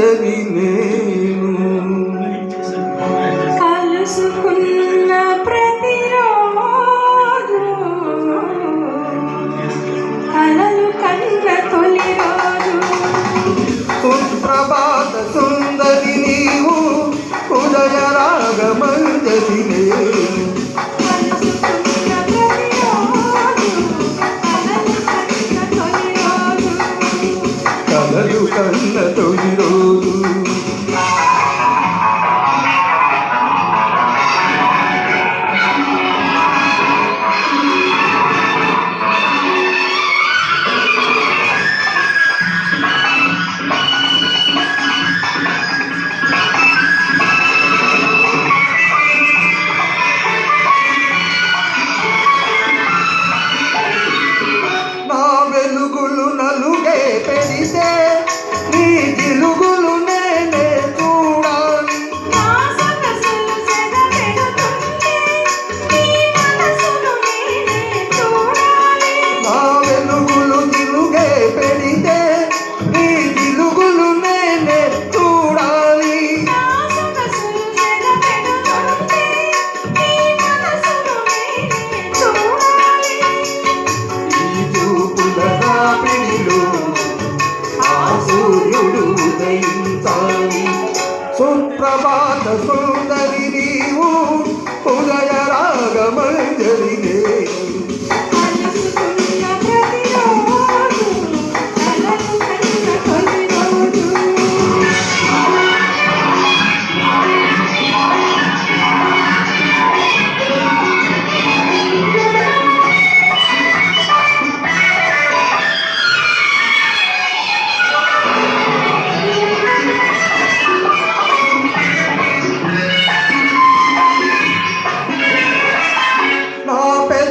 పెద్దవి నేను. కలుసుకున్న ప్రతిరోజు కలలు కన్న తొలి రోజు. ప్రభాత సుందరి నీవు ఉదయ రాగమంజసి உதையும் தானி சுப்பிரபாத சொல்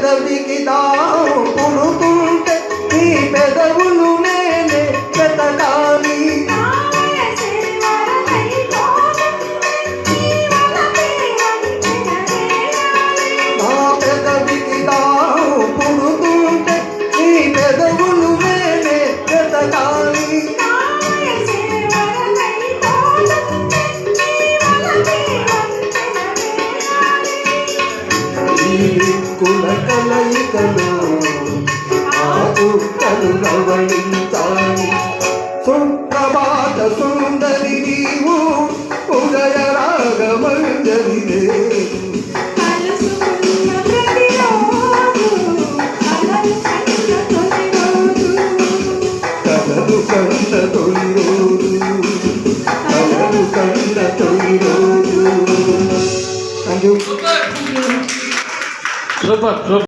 கவிகிதா కలయికలో ఆకులు నవళించాలి సుప్రభాత సుందరి నీవు ఉదయ రాగమంజరిదే కలలు కండ తొలి రోజు కలలు కండ తొలి రోజు సూపర్. సూపర్.